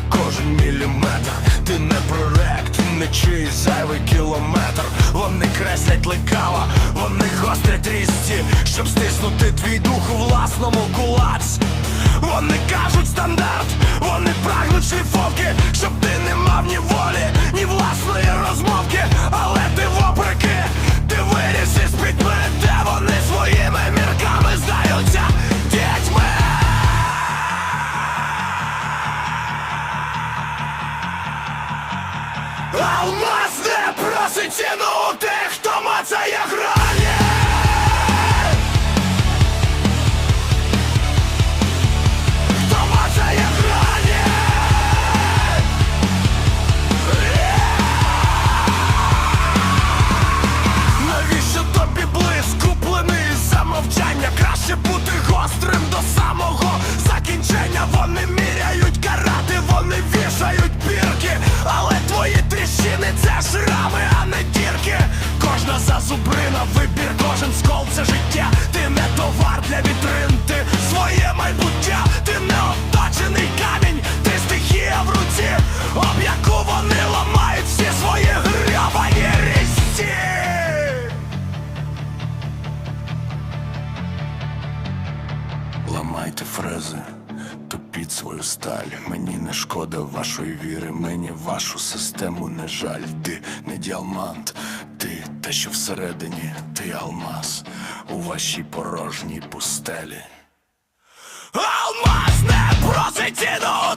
за кожен міліметр. Ти не прорект, не чий зайвий кілометр. Вони креслять лекала, вони гострять різці, щоб стиснути твій дух у власному кулац. Вони кажуть стандарт, вони прагнуть шліфовки Алмаз не просить ціну тих, хто Кожна зазубрина, вибір, кожен скол це життя. Ти не товар для вітрин, ти своє майбуття, ти не оточений камінь, ти стихія в руці, об яку вони ламають всі свої грабані різці. Ламайте фрези, топіть свою сталь. Мені не шкода вашої віри, мені вашу систему не жаль. Ти не діамант, ти те, що всередині, ти алмаз у вашій порожній пустелі. Алмаз не просить ціну у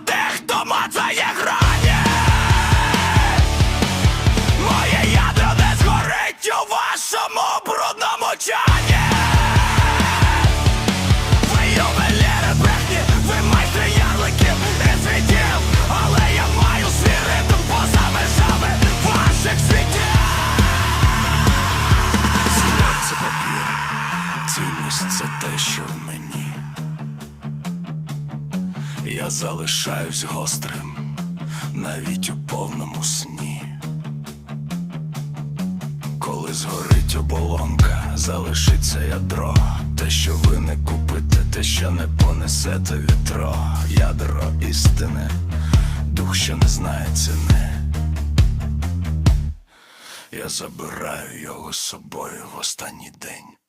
Я залишаюсь гострим, навіть у повному сні коли згорить оболонка, залишиться ядро. Те, що ви не купите, те, що не понесете вітро, ядро істини, дух, що не знає ціни. Я забираю його з собою в останній день.